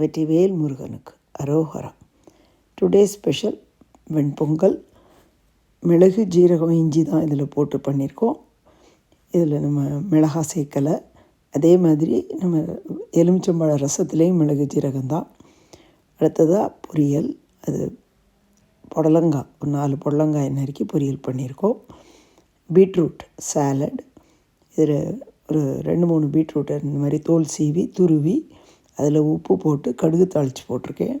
வெற்றிவேல் முருகனுக்கு அரோகரம் today special வெண்பொங்கல். மிளகு ஜீரகம் இஞ்சி தான் இதில் போட்டு பண்ணியிருக்கோம். இதில் நம்ம மிளகா சேர்க்கலை. அதே மாதிரி நம்ம எலுமிச்சம்பழ ரசத்துலேயும் மிளகு ஜீரகம் தான். அடுத்ததாக பொரியல். அது புடலங்காய். ஒரு நாலு புடலங்காய் நறுக்கி பொரியல் பண்ணியிருக்கோம். Beetroot salad. இதில் ஒரு ரெண்டு மூணு பீட்ரூட்டை இந்த மாதிரி தோல் சீவி துருவி அதில் உப்பு போட்டு கடுகு தாளித்து போட்டிருக்கேன்.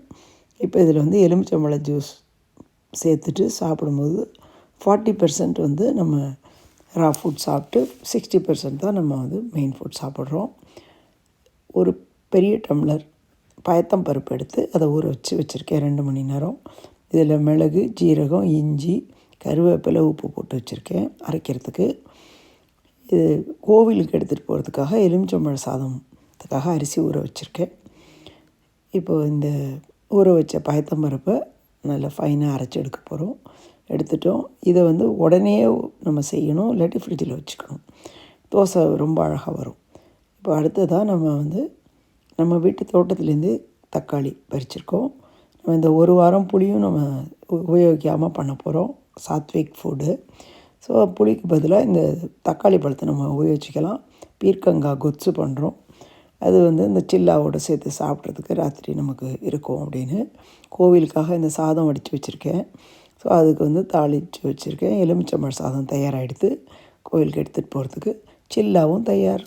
இப்போ இதில் வந்து எலுமிச்சம்பழ ஜூஸ் சேர்த்துட்டு சாப்பிடும்போது ஃபார்ட்டி பர்சன்ட் வந்து நம்ம ரா ஃபுட் சாப்பிட்டு சிக்ஸ்டி பர்சன்ட் தான் நம்ம வந்து மெயின் ஃபுட் சாப்பிட்றோம். ஒரு பெரிய டம்ளர் பயத்தம் பருப்பு எடுத்து அதை ஊற வச்சு வச்சுருக்கேன் ரெண்டு மணி நேரம். இதில் மிளகு ஜீரகம் இஞ்சி கருவேப்பிலை உப்பு போட்டு வச்சுருக்கேன் அரைக்கிறதுக்கு. இது கோவிலுக்கு எடுத்துகிட்டு போகிறதுக்காக எலுமிச்சம்பழ சாதம் அதுக்காக அரிசி ஊற வச்சுருக்கேன். இப்போது இந்த ஊற வச்ச பயத்தம்பருப்பை நல்லா ஃபைனாக அரைச்சி எடுக்க போகிறோம் எடுத்துட்டோம். இதை வந்து உடனே நம்ம செய்யணும் இல்லாட்டி ஃப்ரிட்ஜில் வச்சுக்கணும். தோசை ரொம்ப அழகாக வரும். இப்போ அடுத்ததாக நம்ம வந்து நம்ம வீட்டு தோட்டத்துலேருந்து தக்காளி பறிச்சிருக்கோம். நம்ம இந்த ஒரு வாரம் புளியும் நம்ம உபயோகிக்காமல் பண்ண போகிறோம் சாத்விக் ஃபுட்டு ஸோ புளிக்கு பதிலாக இந்த தக்காளி பழத்தை நம்ம உபயோகிச்சிக்கலாம். பீர்க்கங்காய் கொத்து பண்ணுறோம் அது வந்து இந்த சில்லாவோடு சேர்த்து சாப்பிட்றதுக்கு ராத்திரி நமக்கு இருக்கும் அப்படின்னு. கோவிலுக்காக இந்த சாதம் வடித்து வச்சுருக்கேன். ஸோ அதுக்கு வந்து தாளித்து வச்சுருக்கேன். எலுமிச்சம்பழ சாதம் தயாராகிடுது கோவிலுக்கு எடுத்துகிட்டு போகிறதுக்கு சில்லாவும் தயார்.